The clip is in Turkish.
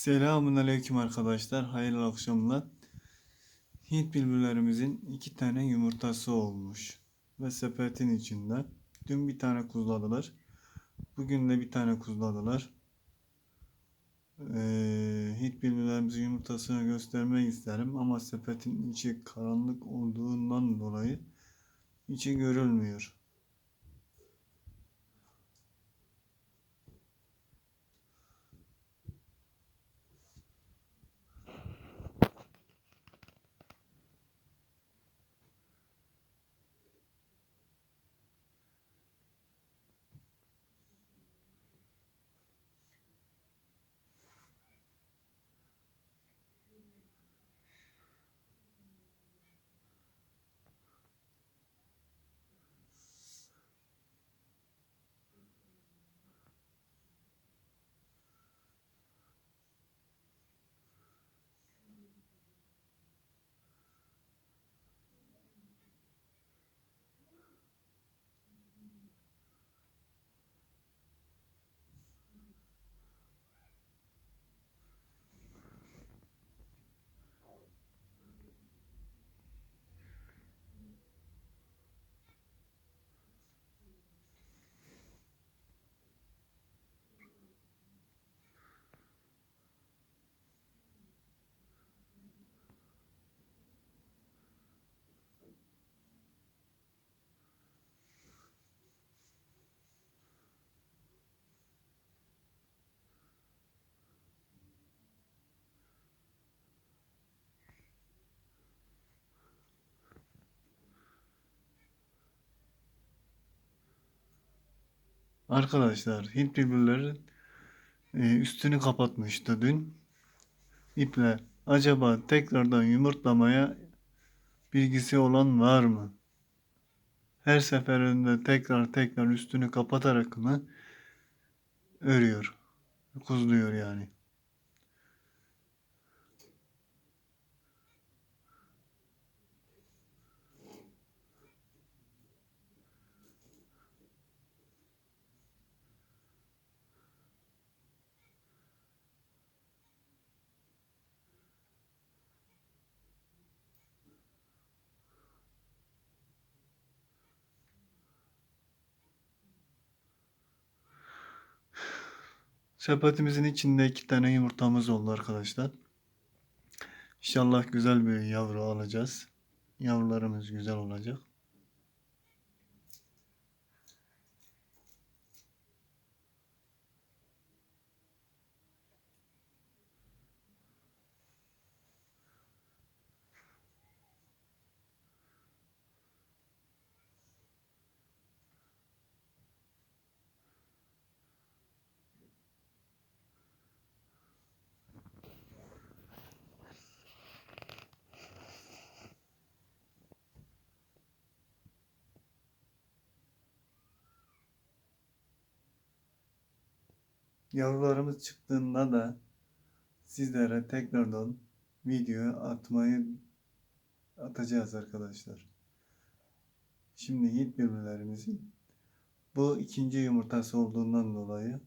Selamun aleyküm arkadaşlar. Hayırlı akşamlar. Hint bülbüllerimizin iki tane yumurtası olmuş. Ve sepetin içinde. Dün bir tane kuzladılar. Bugün de bir tane kuzladılar. Ee, Hint bülbüllerimizin yumurtasını göstermek isterim. Ama sepetin içi karanlık olduğundan dolayı içi görülmüyor. Arkadaşlar Hint bülbülleri e, üstünü kapatmıştı dün iple. Acaba tekrardan yumurtlamaya bilgisi olan var mı? Her seferinde tekrar tekrar üstünü kapatarak mı örüyor? Kuzluyor yani. Sepetimizin içinde iki tane yumurtamız oldu arkadaşlar. İnşallah güzel bir yavru alacağız. Yavrularımız güzel olacak. Yavrularımız çıktığında da sizlere tekrardan video atmayı atacağız arkadaşlar. Şimdi Hint birbirlerimizin bu ikinci yumurtası olduğundan dolayı